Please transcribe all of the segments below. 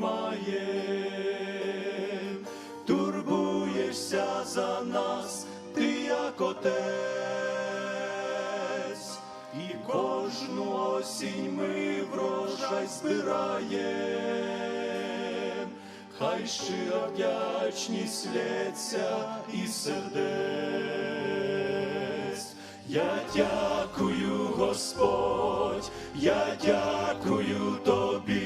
ми турбуєшся за нас, ти як отець, і кожну осінь ми врожай збираєм, хай щира вдячність лється і сердець. Я дякую, Господь, я дякую тобі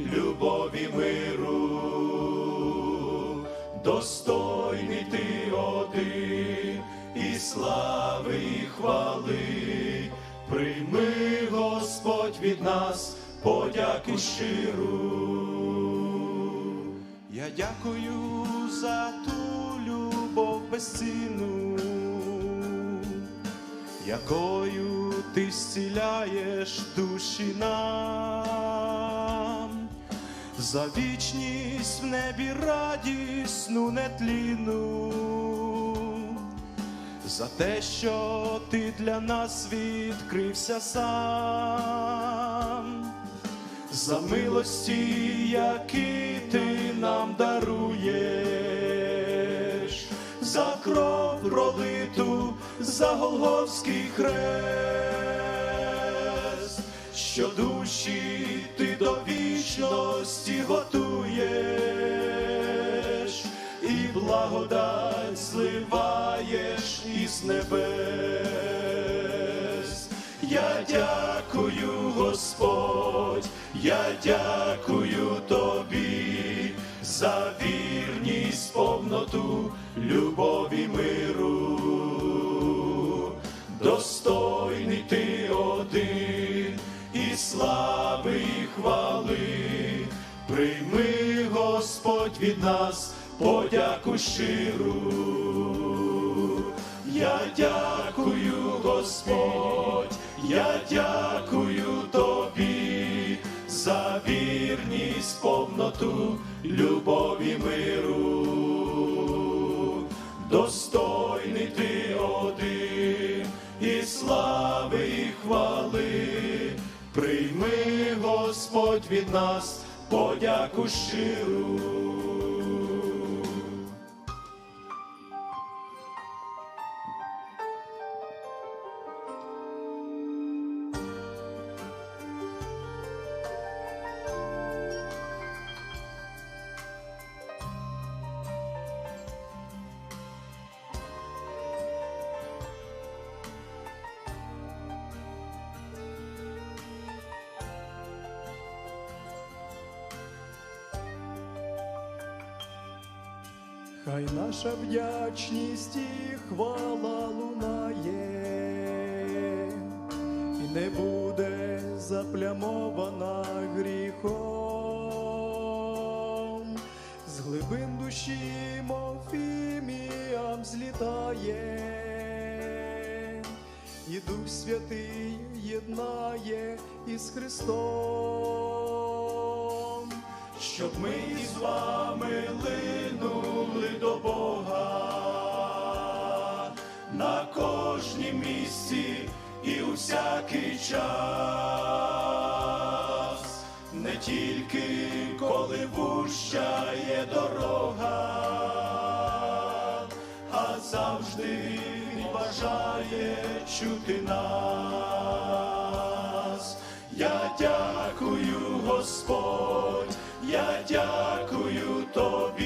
любові миру. Достойний ти один і слави, і хвали. Прийми, Господь, від нас подяку щиру. Я дякую за ту любов безцінну, якою ти зціляєш душі нам, за вічність в небі радісну нетлінну, за те, що ти для нас відкрився сам. За милості, які ти нам даруєш, за кров пролиту, за Голгофський хрест, що душі ти до вічності готуєш, і благодать зливаєш із небес. Я дякую, Господь, я дякую тобі за вірність, повноту, любові миру. Достойний ти один слави, і хвали. Прийми, Господь, від нас подяку щиру. Я дякую, Господь, я дякую тобі за вірність, повноту, любові миру. Достойний Господь, від нас подяку щиру. Хай наша вдячність і хвала лунає, і не буде заплямована гріхом, з глибин душі, мов злітає, і Дух Святий єднає із Христом. Щоб ми із вами линули до Бога. На кожнім місці і у всякий час, не тільки коли вуща є дорога, а завжди бажає чути нас. Я дякую, Господь, я дякую тобі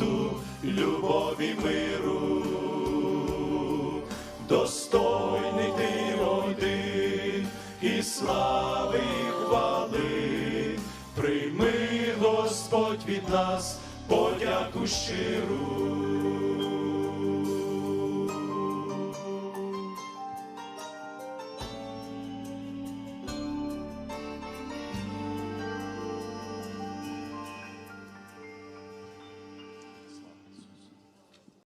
повноту, любові миру. Достойний ти один і слави, і хвали, прийми, Господь, від нас подяку щиру.